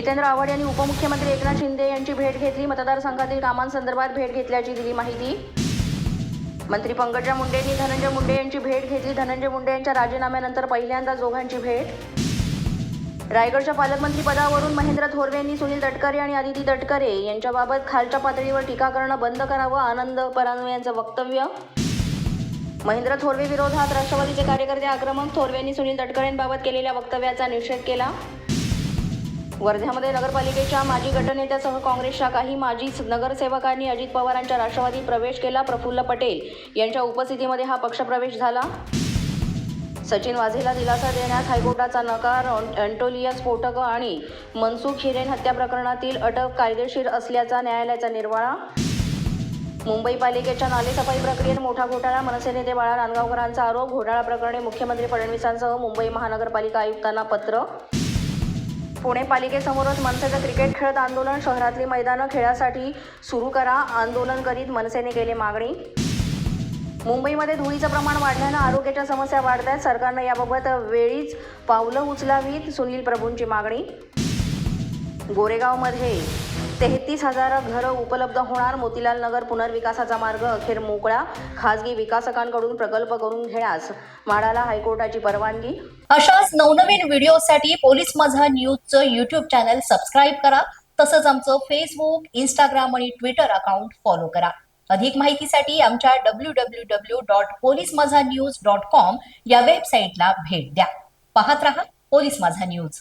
जितेंद्र आव्हाड यांनी उपमुख्यमंत्री एकनाथ शिंदे यांची भेट घेतली. मतदारसंघातील कामांसंदर्भात भेट घेतल्याची दिली माहिती. मंत्री पंकजा मुंडेंनी धनंजय मुंडे यांची भेट घेतली. धनंजय मुंडे यांच्या राजीनाम्यानंतर पहिल्यांदा दोघांची भेट. रायगडच्या पालकमंत्री पदावरून महेंद्र थोरवे यांनी सुनील तटकरे आणि आदिती तटकरे यांच्याबाबत खालच्या पातळीवर टीका करणं बंद करावं आनंद परांजपे यांचं वक्तव्य. महेंद्र थोरवे विरोधात राष्ट्रवादीचे कार्यकर्ते आक्रमक थोरवे यांनी सुनील तटकरेंबाबत केलेल्या वक्तव्याचा निषेध केला. वर्ध्यामध्ये नगरपालिकेच्या माजी गटनेत्यासह काँग्रेसच्या काही माजी नगरसेवकांनी अजित पवारांच्या राष्ट्रवादीत प्रवेश केला. प्रफुल्ल पटेल यांच्या उपस्थितीमध्ये हा पक्षप्रवेश झाला. सचिन वाझेला दिलासा देण्यास हायकोर्टाचा नकार अँटोलिया स्फोटक आणि मनसुख हिरेन हत्या प्रकरणातील अटक कायदेशीर असल्याचा न्यायालयाचा निर्वाळा. मुंबई पालिकेच्या नालेसफाई प्रक्रियेत मोठा घोटाळा मनसे नेते बाळा नांदगावकरांचा आरोप घोटाळा प्रकरणी मुख्यमंत्री फडणवीसांसह मुंबई महानगरपालिका आयुक्तांना पत्र. पुणे पालिकेसमोरच मनसेचं क्रिकेट खेळत आंदोलन शहरातली मैदानं खेळासाठी सुरू करा. आंदोलन करीत मनसेने केली मागणी. मुंबईमध्ये धुळीचं प्रमाण वाढल्यानं आरोग्याच्या समस्या वाढत आहेत सरकारनं याबाबत वेळीच पावलं उचलावीत सुनील प्रभूंची मागणी. गोरेगावमध्ये तेहतीस हजार घरं उपलब्ध होणार. मोतीलाल नगर पुनर्विकासाचा मार्ग अखेर मोकळा. खासगी विकासकांकडून प्रकल्प करून घेण्यास म्हाडाला हायकोर्टाची परवानगी. अशाच नवनवीन व्हिडिओसाठी पोलीस माझा न्यूजचं युट्यूब चॅनल सबस्क्राईब करा. तसंच आमचं फेसबुक इंस्टाग्राम आणि ट्विटर अकाउंट फॉलो करा. अधिक माहितीसाठी आमच्या W W W dot police Majha news dot com या वेबसाईटला भेट द्या. पाहत रहा पोलीस माझा न्यूज.